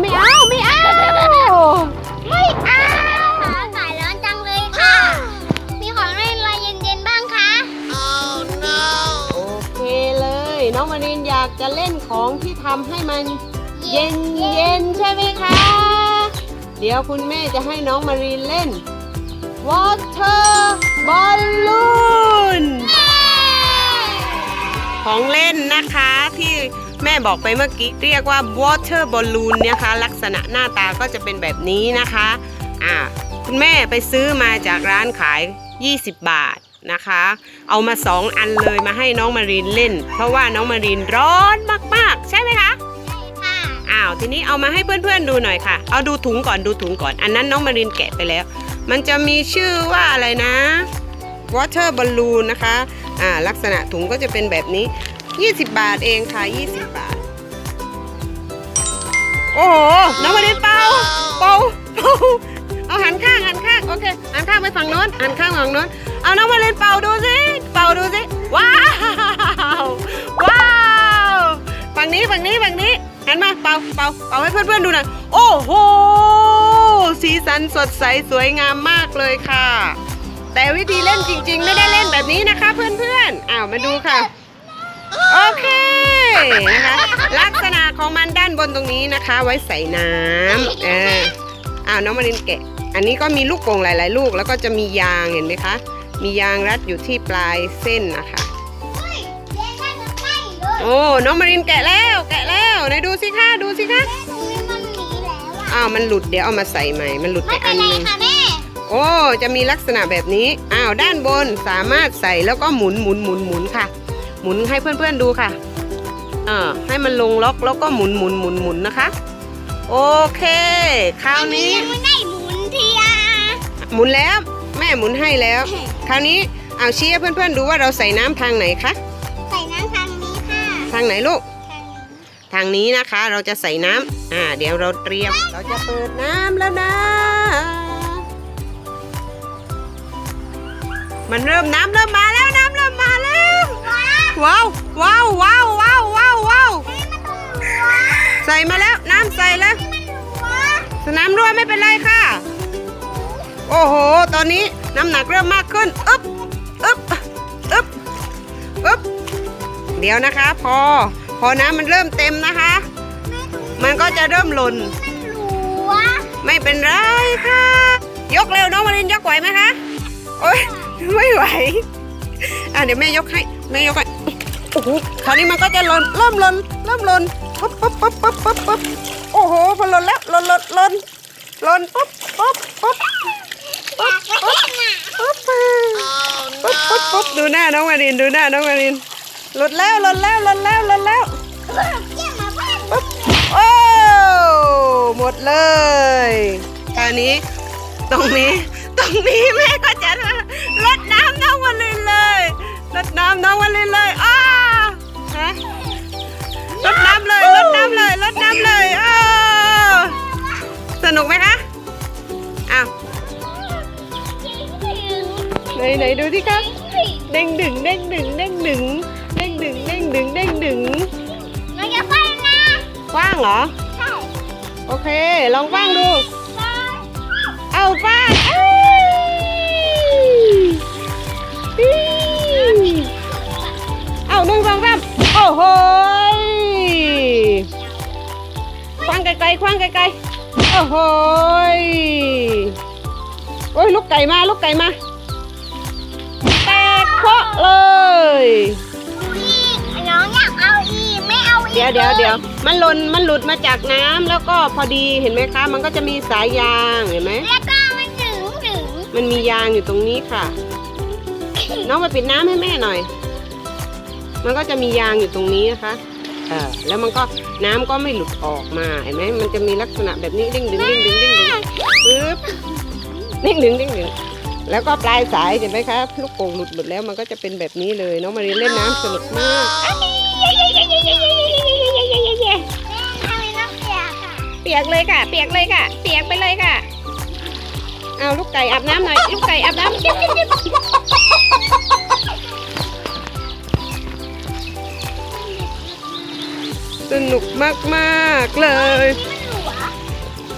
ไม่เอาไม่เอาไม่เอาอากาศร้อนจังเลยค่ะ มีของเล่นอะไรเย็นๆบ้างคะโอเคเลย น้องมารินอยากจะเล่นของที่ทำให้มันเย็นเย็นๆใช่ไหมคะ เดี๋ยวคุณแม่จะให้น้องมารินเล่น water balloon ของเล่นนะคะที่ แม่บอกไปเมื่อกี้เรียกว่า water balloon เนี่ยคะ ลักษณะหน้าตาก็จะเป็นแบบนี้นะคะอ่าคุณแม่ไปซื้อมาจากร้านขาย 20 บาทนะคะ เอามา 2 อันเลยมาให้น้องมารินเล่น เพราะว่าน้องมารินร้อนมากๆ ใช่ไหมคะค่ะอ้าวทีนี้เอามาให้เพื่อนๆดูหน่อยค่ะ เอาดูถุงก่อนดูถุงก่อน อันนั้นน้องมารินแกะไปแล้ว มันจะมีชื่อว่าอะไรนะ water balloon นะคะอ่าลักษณะถุงก็จะเป็นแบบนี้ 20 บาทเองค่ะ 20 บาท โอ้โห น้องมารินเป่าเป่าเป่าเอาหันข้างหันข้างโอเคหันข้างไปฝั่งโน้นหันข้างฝั่งโน้นเอาน้องมารินเป่าดูสิเป่าดูสิว้าวว้าวฝั่งนี้ฝั่งนี้ฝั่งนี้หันมาเป่าเป่าเป่าให้เพื่อนๆดูหน่อยโอ้โหสีสันสดใสสวยงามมากเลยค่ะ แต่วิธีเล่นจริง ๆ ไม่ได้เล่นแบบนี้นะคะ เพื่อนๆอ้าวมาดูค่ะ โอเคนะคะลักษณะของมันด้านบนตรงนี้นะคะ ไว้ใส่น้ำเอออ้าวน้องมารินแกะ อันนี้ก็มีลูกโป่งหลาย ๆ ลูก แล้วก็จะมียางเห็นไหมคะ มียางรัดอยู่ที่ปลายเส้นนะคะเฮ้ยเย็นได้จะไม่เลยโอ้น้องมารินแกะแล้วแกะแล้วไหนดูสิคะดูสิคะแม่ตรงนี้มันหนีแล้วอะอ้าวมันหลุดเดี๋ยวเอามาใส่ใหม่ มันหลุดไปไม่เป็อันนไรหนึงค่ะแม่โอ้จะมีลักษณะแบบนี้อ้าวด้านบนสามารถใส่แล้วก็หมุนหมุนหมุนหมุนค่ะห มุนให้เพื่อนๆดูค่ะเออให้มันลงล็อกแล้วก็หมุนหมุนหมุนหมุนนะคะ โอเค คราวนี้ยังไม่ได้หมุนทีอะหมุนแล้ว แม่หมุนให้แล้ว คราวนี้เอาชี้ให้เพื่อนๆดูว่าเราใส่น้ำทางไหนคะใส่น้ำทางนี้ค่ะ ทางไหนลูกทางนี้ทางนี้นะคะเราจะใส่น้ำอ่า เดี๋ยวเราเตรียม เราจะเปิดน้ำแล้วนะ มันเริ่มน้ำเริ่มมาแล้ว ว้าวว้าวว้าวว้าวว้าวว้าวใส่มาแล้วน้ำใส่แล้ว สนามรั่วไม่เป็นไรค่ะ โอ้โห ตอนนี้น้ำหนักเริ่มมากขึ้นอึ๊บอึ๊บอึ๊บอึ๊บเดี๋ยวนะคะ พอ พอน้ำมันเริ่มเต็มนะคะ มันก็จะเริ่มหล่นไม่เป็นไรค่ะ ยกเร็วน้องมารินยกไหวไหมคะ โอ๊ยไม่ไหว อะเดี๋ยวแม่ยกให้ แม่ยกให้ โอ้โหคราวนี้มันก็จะหล่นเริ่มหล่นเริ่มหล่นปุ๊บปุ๊บปุ๊บปุ๊บปุ๊บปุ๊บโอ้โหพอหล่นแล้วหล่นหล่นหล่นหล่นปุ๊บปุ๊บปุ๊บปุ๊บปุ๊บปุ๊บปุ๊บปุ๊บปุ๊บดูหน้าน้องมารินดูหน้าน้องมารินหลุดแล้วหล่นแล้วหล่นแล้วหล่นแล้วปุ๊บโอ้หมดเลยคราวนี้ตรงนี้ตรงนี้แม่ก็จะลดน้ำน้องวันลินเลยลดน้ำน้องวันลินเลยอ้ ลดน้ำเลยลดน้ำเลยลดน้ำเลยอ้าวสนุกไหมคะอ้าวไหนไหนดูที่คะเด้งดึงเด้งดึงเด้งดึงเด้งดึงเด้งดึงเด้งดึงเราจะไปนะกว้างเหรอ ใช่ โอเค ลองกว้างดู ไกลๆ โอ้โหยโอ้ยลูกไก่มาลูกไก่มาแตกเพาะเลยอีกน้องอยากเอาอีกไม่เอาอีกเดี๋ยวเดี๋ยวเดี๋ยวมันหล่นมันหลุดมาจากน้ำแล้วก็พอดีเห็นไหมคะ มันก็จะมีสายยางเห็นไหม แล้วก็มันถึงถึงมันมียางอยู่ตรงนี้ค่ะ น้องมาปิดน้ำให้แม่หน่อย มันก็จะมียางอยู่ตรงนี้นะคะ เออแล้วมันก็น้ำก็ไม่หลุดออกมาเห็นไหมมันจะมีลักษณะแบบนี้ดิ้งดึงดิ้งดึงดิ้งดึงปึ๊บดิ้งดึงดิ้งดึงแล้วก็ปลายสายเห็นไหมคะลูกโป่งหลุดหมดแล้วมันก็จะเป็นแบบนี้เลยน้องมารียนเล่นน้ำสนุกมากเปียกเลยค่ะ เปียกเลยค่ะ เปียกไปเลยค่ะ เอาลูกไก่อาบน้ำหน่อยลูกไก่อาบน้ำ สนุกมากๆเลยมันหลัว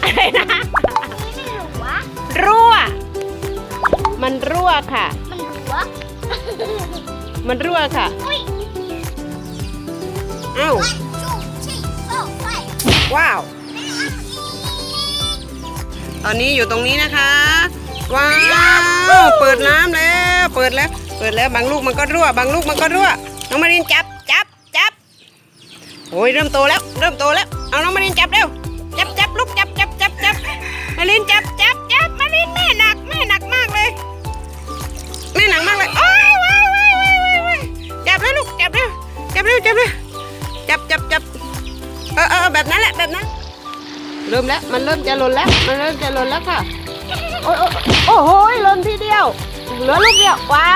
อะไรนะนี่ไม่หัวรั่ว มันรั่วค่ะ มันหัวมันรั่วค่ะ อุ้ยเอ้า วันจูชี่โซ่ไฟว้าว ตอนนี้อยู่ตรงนี้นะคะ ว้าว เปิดน้ำแล้ว เปิดแล้ว เปิดแล้ว บางลูกมันก็รั่ว บางลูกมันก็รั่ว น้องมารินจับจับจับ โอ้ยเริ่มโตแล้วเริ่มโตแล้ว เอาน้องมารินจับเร็วจับจับลูกจับจับจับจับมารินจับจับจับมารินแม่หนักแม่หนักมากเลยแม่หนักมากเลยโอ้ยว้ายว้ายว้ายว้ายจับเลยลูกจับเร็วจับเร็วจับเร็วจับจับจับเออเออแบบนั้นแหละแบบนั้น เริ่มแล้วมันเริ่มจะหล่นแล้ว มันเริ่มจะหล่นแล้วค่ะโอ้โอ้ยโอ้โหหล่นทีเดียวเหลือลูกเดียวว้า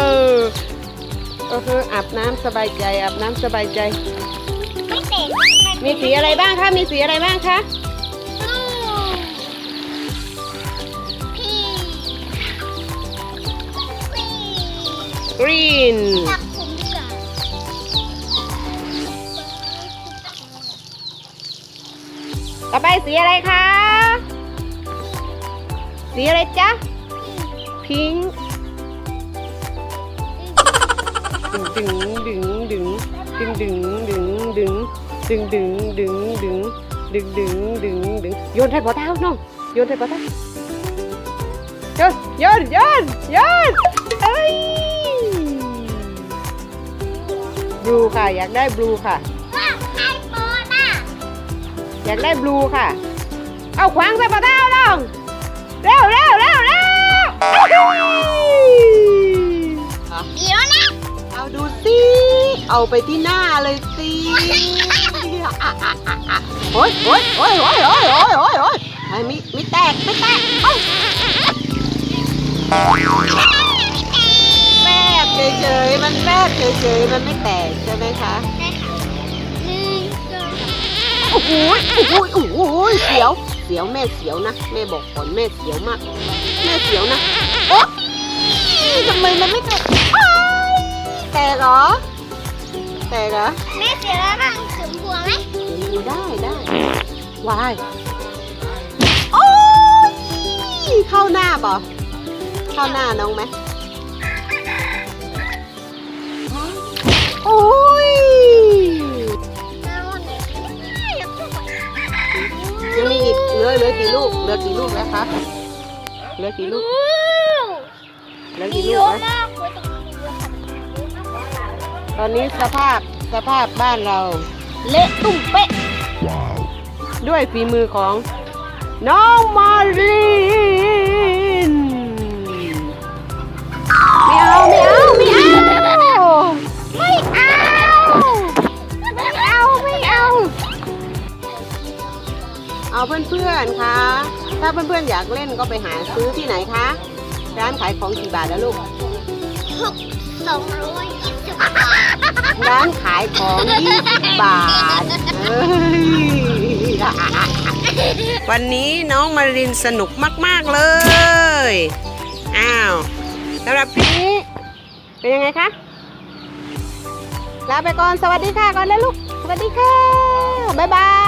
ว ก็คืออาบน้ำสบายใจอาบน้ำสบายใจ ไม่เตะมีสีอะไรบ้างคะ มีสีอะไรบ้างคะ พี่กรีน ตักผมดีกว่าต่อไปสีอะไรคะ สีอะไรจ๊ะ พิงค์ ดึงดึงดึงดึงดึงดึงดึงดึงดึงดึงดึงดึงดึงดึงดึงโยนใส่ปอเท้าน้องโยนใส่ปอเท้าโยนโยนโยนโยนเอ้ยบลูค่ะอยากได้บลูค่ะอยากได้บลูค่ะ เอาขวางใส่ปะเท้าลงเร็วเร็วเร็วเร็วเดี๋ยว เอาดูสิเอาไปที่หน้าเลยสิโอ้ยโอ้ยโอ้ยโอ้ยโอ้ยโอ้ยโอ้ยโอ้ยไอ้มิมิแตกไม่แตกเอ้าแม่เฉยๆมันแม่เฉยๆมันไม่แตกใช่ไหมคะได้ค่ะหนึ่งสองโอ้โหโอ้โหโอ้โหเสียวเสียวแม่เสียวนะแม่บอกก่อนแม่เสียวมาก แม่เสียวนะโอ๊ะทำไมมันไม่แตกอ้าย แตกเหรอ แตกเหรอแม่เสียแล้วบ้างถึงหัวไหมดูได้ได้วายโอ้ยเข้าหน้าป่ะเข้าหน้าน้องไหมโอ้ยเอาหน่อยอย่าพูดยังมีอีกเหลือเหลือกี่ลูกเหลือกี่ลูกแล้วคะเหลือกี่ลูกเหลือมีกี่เยลูกอะนะ ตอนนี้สภาพสภาพบ้านเรา เละตุ้มเป๊ะ ด้วยฝีมือของน้องมารินไม่เอา ไม่เอา ไม่เอา ไม่เอา ไม่เอา ไม่เอา เอาเพื่อนๆคะถ้าเพื่อนๆอยากเล่นก็ไปหาซื้อที่ไหนคะ ร้านขายของกี่บาทแล้วลูก หกสองร้อยยี่สิบ ร้านขายของ20บาทเอ้ยวันนี้น้องมารินสนุกมาก ๆ เลย อ้าวสำหรับคลิปนี้เป็นยังไงคะ ลาไปก่อน สวัสดีค่ะก่อนเลยลูก สวัสดีค่ะ บ๊ายบาย